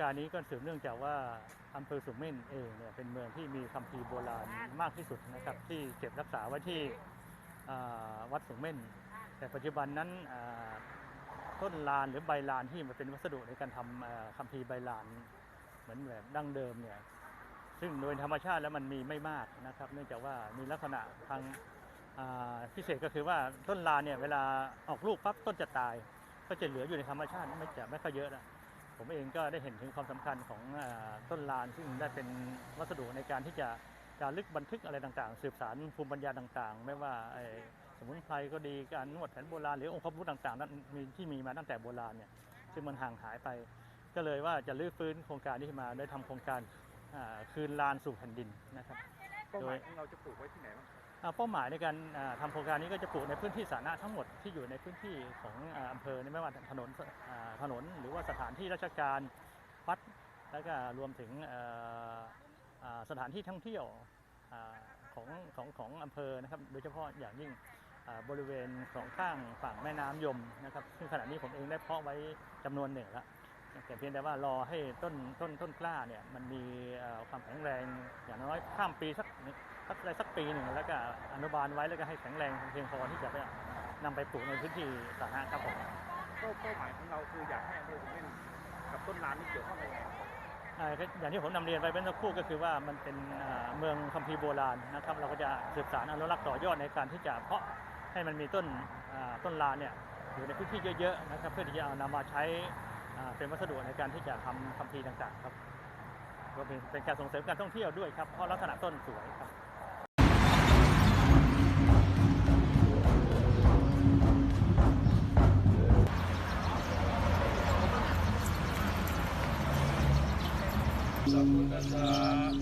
การนี้ก็สืบเนื่องจากว่าอำเภอสุมเม่นเองเนี่ยเป็นเมืองที่มีคัมภีร์โบราณมากที่สุดนะครับที่เก็บรักษาไว้ที่อ่าวัดสุมเม่น แต่ปัจจุบันนั้นอ่าต้นลานหรือใบลานที่มันเป็นวัสดุในการทำอ่าคัมภีร์ใบลานเหมือนแบบดั้งเดิมเนี่ยซึ่งโดยธรรมชาติแล้วมันมีไม่มากนะครับ เนื่องจากว่ามีลักษณะทางอ่าพิเศษก็คือว่าต้นลานเนี่ยเวลาออกลูกปั๊บต้นจะตาย ก็จะเหลืออยู่ในธรรมชาติไม่จะไม่ค่อยเยอะนะ ผมเองก็ได้เห็นถึงความสำคัญของเออต้นลานซึ่งได้เป็นวัสดุในการที่จะจารึกบันทึกอะไรต่างๆ สืบสารภูมิปัญญาต่างๆ ไม่ว่าไอ้สมุนไพรก็ดีการนวดแผนโบราณหรือองค์พระพุทธต่างๆนั้นมีที่มีมาตั้งแต่โบราณเนี่ยซึ่งมันห่างหายไป ก็เลยว่าจะรื้อฟื้นโครงการนี้ขึ้นมาได้ทำโครงการอ่าคืนลานสู่แผ่นดินนะครับเป้าหมายของเราจะปลูกไว้ที่ไหนบ้างอ่า เป้าหมายในการอ่าทำโครงการนี้ก็จะปลูกในพื้นที่สาธารณะทั้งหมดที่อยู่ในพื้นที่ของอ่าอำเภอไม่ว่าถนนถนน หรือว่าสถานที่ราชการวัดแล้วก็รวมถึงสถานที่ท่องเที่ยวของของของอำเภอนะครับโดยเฉพาะอย่างยิ่งบริเวณสองข้างฝั่งแม่น้ำยมนะครับซึ่งขณะนี้ผมเองได้เพาะไว้จำนวนหนึ่งแล้ว แต่เพียงแต่ว่ารอให้ต้นต้นต้นกล้าเนี่ยมันมีเอ่อความแข็งแรงอย่างน้อยข้ามปีสักสักอะไรสักปีหนึ่งแล้วก็อนุบาลไว้แล้วก็ให้แข็งแรงเพียงพอที่จะไปนำไปปลูกในพื้นที่สาธารณะครับผมเป้าเป้าหมายของเราคืออยากให้อำเภอสุเม่นกับต้นลานนี่เกี่ยวข้องกันยังไงอ่าก็อย่างที่ผมนำเรียนไปเป็นสักครู่ก็คือว่ามันเป็นอ่าเมืองคัมภีร์โบราณนะครับ เราก็จะสืบสารอนุรักษ์ต่อยอดในการที่จะเพาะให้มันมีต้นอ่าต้นลานเนี่ยอยู่ในพื้นที่เยอะๆนะครับเพื่อที่จะเอานำมาใช้อ่า เป็นวัสดุในการที่จะทำคัมภีร์ต่างๆครับรวมถึงเป็นการส่งเสริมการท่องเที่ยวด้วยครับเพราะลักษณะต้นสวยครับสัมพุทธัสสะ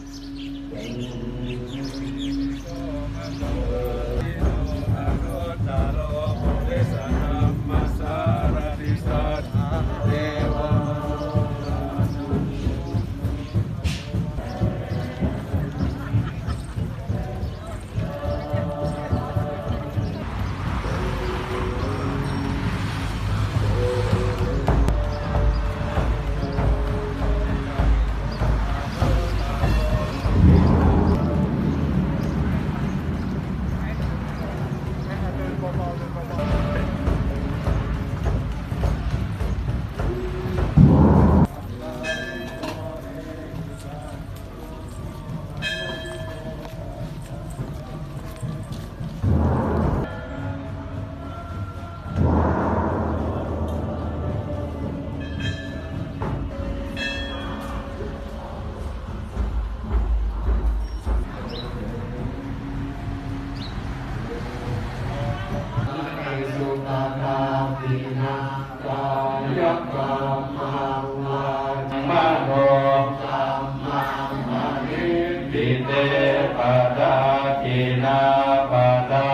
นาปดา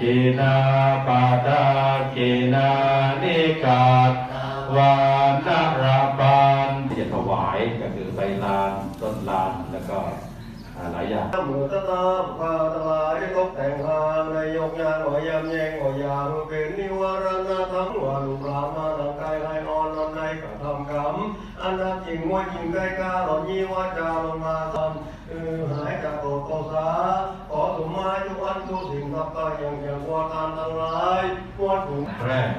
กินาปดากินานิกาตวานรบันที่จะถวายก็คือใบลานต้นลานแล้วก็หลายอย่างมือตะตาพาตลายตกแต่งหาในยกยางหัวยำแยงหัวยางเป็นนิวรณธรรมว่าลูกหลานมาดังกายให้อ่อนนอนในกระทำกรรมอันนั้นจิงว่าจริงใกล้กาหลอนยี่วาจาลงมาทำ สมมาจุอันทุสิ่งทับกายอย่างอย่างวัวตามทั้งหลายวัวถุงแรก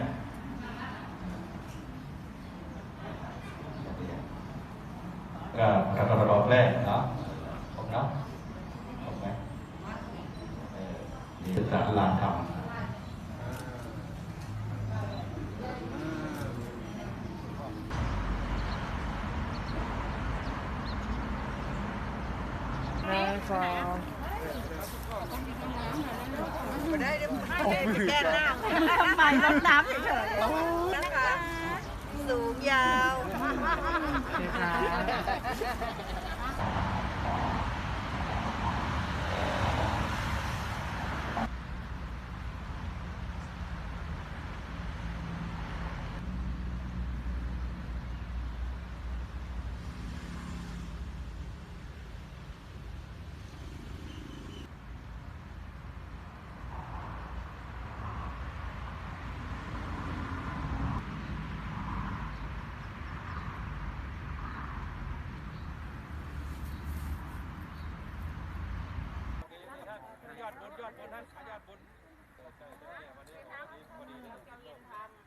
ก็การประกอบแรกเนาะผมเนาะผมไหมเออนี่ศึกษาลานธรรม แก้น้ำไม่ลดน้ำเฉยๆนะคะสูงยาว อดบนยอดบนนั่นขายอดบนใช่ใช่วันนี้วันนี้พอดีเลย